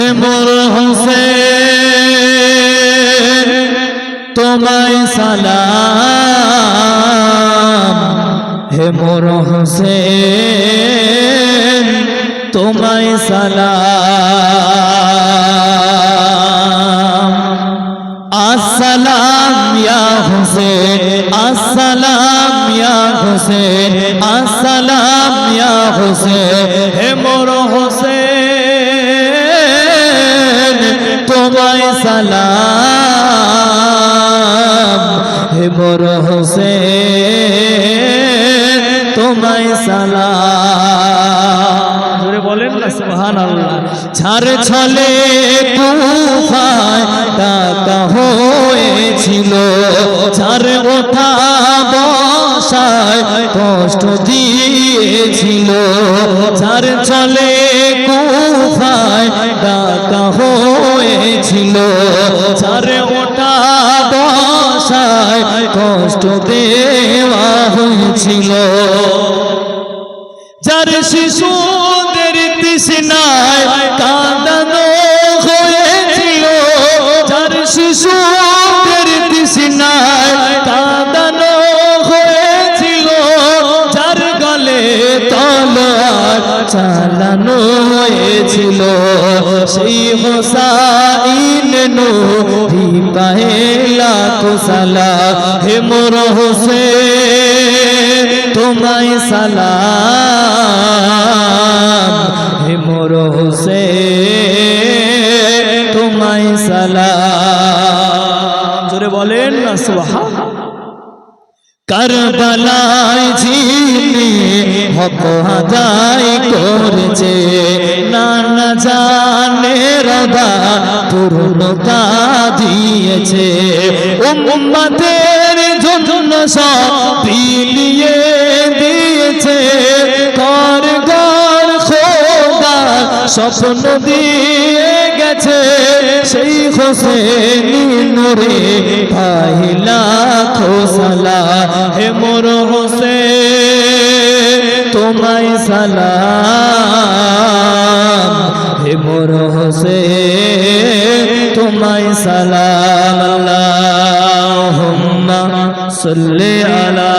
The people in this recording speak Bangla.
হে মোর হোসেন, তোমায় সালাম। হে মোর হোসেন, তোমায় সালাম। আসসালাম ইয়া হোসেন, আসসালাম ইয়া হোসেন, আসসালাম ইয়া হোসেন। হে মোর হোসেন তোমায় সালাম। হে মোর হোসেন তোমায় সালাম। বলেন না ঝাড় ছলে টাকা হয়েছিল। ঝাড় ওঠা বসায় কষ্ট দিয়েছিল। ছলে কুফায় টাকা হয়েছিল ঝাড় ওঠা বসায় কষ্ট দেওয়া হয়েছিল। যার শিশুদের তৃষ্ণায় হয়েছিল। হয়েছিল। চালানো হয়েছিল। সেই হোসাইন নুরি পাহেলা কুসালা হে মোর হোসেন, তোমায় সালাম। হে মোর হোসেন, তোমায় সালাম। জোরে বলেন না, সুবহান। কারবালায় যিনি হক আদায় করেছে নানা জানে রদা পূর্ণতা দিয়েছে। উম্মতের জন্য সব বিলিয়ে দিয়েছে। কর গর খোদা স্বপ্ন দিয়ে গেছে। সেই হোসেন নুরে পাহিলা খোসলা। হে মোর হোসেন, তোমায় সালাম। হে মোর হোসে তোমায় সালাম আল্লাহুম্মা সাল্লি আলা